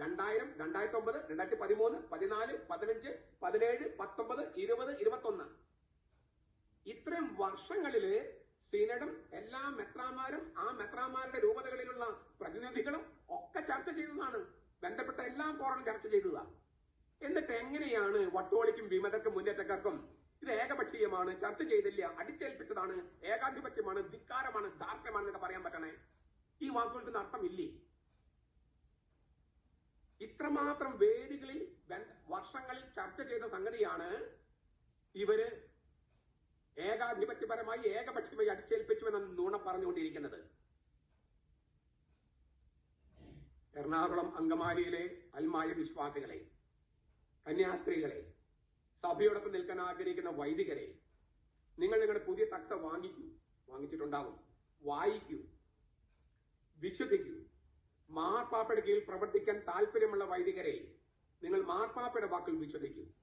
രണ്ടായിരം രണ്ടായിരത്തി ഒമ്പത് രണ്ടായിരത്തി പതിമൂന്ന് പതിനാല് പതിനഞ്ച് പതിനേഴ് പത്തൊമ്പത് ഇരുപത് ഇരുപത്തൊന്ന്. ഇത്രയും വർഷങ്ങളിൽ സിനഡും എല്ലാ മെത്രാമാരും ആ മെത്രാമാരുടെ രൂപതകളിലുള്ള പ്രതിനിധികളും ഒക്കെ ചർച്ച ചെയ്തതാണ്. ബന്ധപ്പെട്ട എല്ലാം ഫോറം ചർച്ച ചെയ്തതാണ് എന്നിട്ട് എങ്ങനെയാണ് വട്ടോളിക്കും വിമതക്കും മുന്നേറ്റക്കാർക്കും ഇത് ഏകപക്ഷീയമാണ് ചർച്ച ചെയ്തില്ല അടിച്ചേൽപ്പിച്ചതാണ് ഏകാധിപത്യമാണ് ധിക്കാരമാണ് ധാർഷ്ട്യമാണെന്നൊക്കെ പറയാൻ പറ്റണേ? ഈ വാക്കുകൾക്ക് അർത്ഥമില്ലേ? ഇത്രമാത്രം വേദികളിൽ വർഷങ്ങളിൽ ചർച്ച ചെയ്ത സംഗതിയാണ് ഇവർ ഏകാധിപത്യപരമായി ഏകപക്ഷീയമായി അടിച്ചേൽപ്പിച്ചുവെന്ന നുണ പറഞ്ഞുകൊണ്ടിരിക്കുന്നത്. എറണാകുളം അങ്കമാലിയിലെ അൽമായ വിശ്വാസികളെ കന്യാസ്ത്രീകളെ സഭയോടൊപ്പം നിൽക്കാൻ ആഗ്രഹിക്കുന്ന വൈദികരെ നിങ്ങൾ നിങ്ങളുടെ പുതിയ തക്സ വാങ്ങിക്കൂ വാങ്ങിച്ചിട്ടുണ്ടാവും വായിക്കൂ വിശ്വസിക്കൂ. മാർപ്പാപ്പയുടെ കീഴിൽ പ്രവർത്തിക്കാൻ താല്പര്യമുള്ള വൈദികരെ നിങ്ങൾ മാർപ്പാപ്പയുടെ വാക്കിൽ വിശ്വസിക്കും.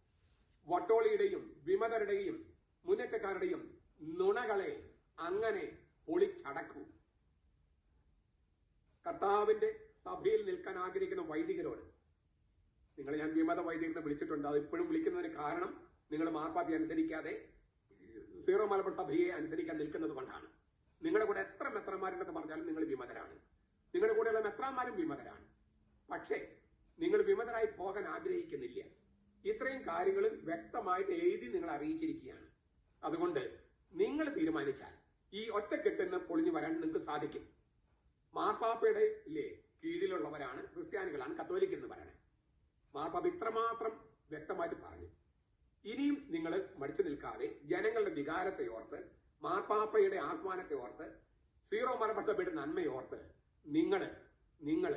വട്ടോളിയുടെയും വിമതരുടെയും മുന്നേറ്റക്കാരുടെയും നുണകളെ അങ്ങനെ പൊളിച്ചടക്കൂ. കർത്താവിന്റെ സഭയിൽ നിൽക്കാൻ ആഗ്രഹിക്കുന്ന വൈദികരോട് നിങ്ങൾ ഞാൻ വിമത വൈദികരെ വിളിച്ചിട്ടുണ്ട്. അത് ഇപ്പോഴും വിളിക്കുന്നതിന് കാരണം നിങ്ങൾ മാർപ്പാപ്പി അനുസരിക്കാതെ സീറോ മലബാർ സഭയെ അനുസരിക്കാൻ നിൽക്കുന്നത് കൊണ്ടാണ്. നിങ്ങളുടെ കൂടെ എത്ര മെത്രന്മാരുണ്ടെന്ന് പറഞ്ഞാലും നിങ്ങൾ വിമതരാണ്. നിങ്ങളുടെ കൂടെയുള്ള വിമതരാണ്. പക്ഷേ നിങ്ങൾ വിമതരായി പോകാൻ ആഗ്രഹിക്കുന്നില്ല. ഇത്രയും കാര്യങ്ങൾ വ്യക്തമായിട്ട് എഴുതി നിങ്ങൾ അറിയിച്ചിരിക്കുകയാണ്. അതുകൊണ്ട് നിങ്ങൾ തീരുമാനിച്ചാൽ ഈ ഒറ്റക്കെട്ടെന്ന് പൊളിഞ്ഞു വരാൻ നിങ്ങൾക്ക് സാധിക്കും. മാർപ്പാപ്പയുടെ ഇല്ലേ കീഴിലുള്ളവരാണ് ക്രിസ്ത്യാനികളാണ് കത്തോലിക് എന്ന് പറയണേ. മാർപ്പാപ്പ ഇത്രമാത്രം വ്യക്തമായിട്ട് പറഞ്ഞു. ഇനിയും നിങ്ങൾ മടിച്ചു നിൽക്കാതെ ജനങ്ങളുടെ വികാരത്തെ ഓർത്ത് മാർപ്പാപ്പയുടെ ആഹ്വാനത്തെ ഓർത്ത് സീറോ മലബാർ സഭയുടെ നന്മയോർത്ത് നിങ്ങൾ നിങ്ങൾ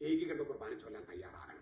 ഏകീകൃത കുർബാന ചൊല്ലാൻ തയ്യാറാകണം.